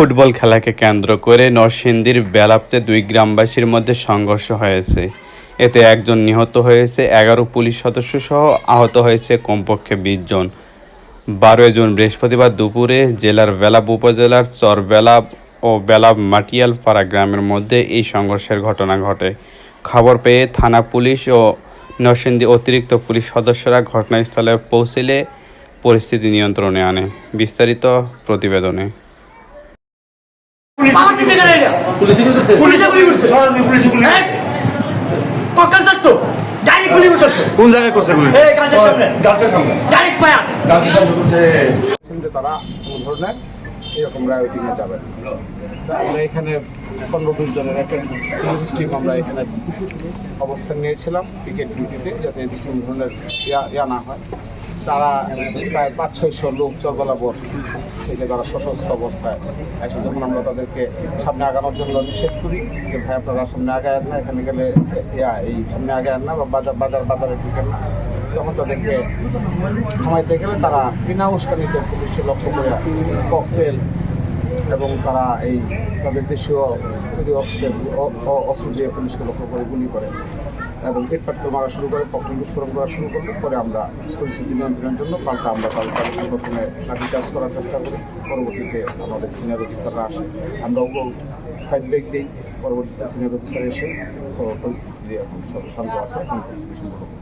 Football খেলাকে কেন্দ্র করে নরসিংদীর বেলাপতে দুই গ্রামবাসীর মধ্যে সংঘর্ষ হয়েছে। এতে একজন নিহত হয়েছে, এগারো পুলিশ সদস্য সহ আহত হয়েছে কমপক্ষে বিশ জন। বারোই জুন বৃহস্পতিবার দুপুরে জেলার বেলাব উপজেলার চরবেলাব ও বেলাব মাটিয়ালপাড়া গ্রামের মধ্যে এই সংঘর্ষের ঘটনা ঘটে। খবর পেয়ে থানা পুলিশ ও নরসিংদী অতিরিক্ত পুলিশ সদস্যরা ঘটনাস্থলে পৌঁছলে পরিস্থিতি নিয়ন্ত্রণে আনে। বিস্তারিত প্রতিবেদনে আমার দিকে গেলে এটা পুলিশে পুলিশে গুলি করছে? পুলিশে গুলি কক্কাল তো গাড়ি গুলি করতেছে। কোন জায়গায় করছে গুলি? এই গাছের সামনে। গাছের সামনে। গাড়ি পায়া। গাছের সামনে করছে যে তারা কোনো ধরনের এরকম যাবে। আমরা এখানে পনেরো বিশ জনের একটা পুলিশ টিম আমরা এখানে অবস্থান নিয়েছিলাম। ক্রিকেট ডিউটিতে যাতে কোনো ধরনের ইয়া না হয়। তারা প্রায় পাঁচ ছয়শো লোক চলবলাবর থেকে তারা সশস্ত্র অবস্থায় এসে যখন আমরা তাদেরকে সামনে আগানোর জন্য নিষেধ করি যে ভাই আপনারা সামনে আগায় না, এখানে গেলে ইয়া, এই সামনে আগায় না বা বাজার বাজার, বাজারে ঢুকেন না। তখন তাদেরকে থামাইতে গেলে তারা বিনা উস্কানিতে পুলিশকে লক্ষ্য করে ককটেল এবং তারা এই তাদের দেশীয় যদি অস্ত্রের অ- অ- অস্ত্র দিয়ে পুলিশকে লক্ষ্য করে গুলি করে। এবং পেটপাটকে মারা শুরু করে, কখন বিস্ফোরণ করা শুরু করলে পরে আমরা পরিস্থিতি নিয়ন্ত্রণের জন্য পাল্টা আমরা পাল্টা প্রথমে লাঠি চার্জ করার চেষ্টা করি। পরবর্তীতে আমাদের সিনিয়র অফিসাররা আসে। আমরা ওগুলো ফাইট ব্রেক দিই। পরবর্তীতে সিনিয়র অফিসার এসে পরিস্থিতি এখন শান্ত আছে, এখন পরিস্থিতি সম্পূর্ণ।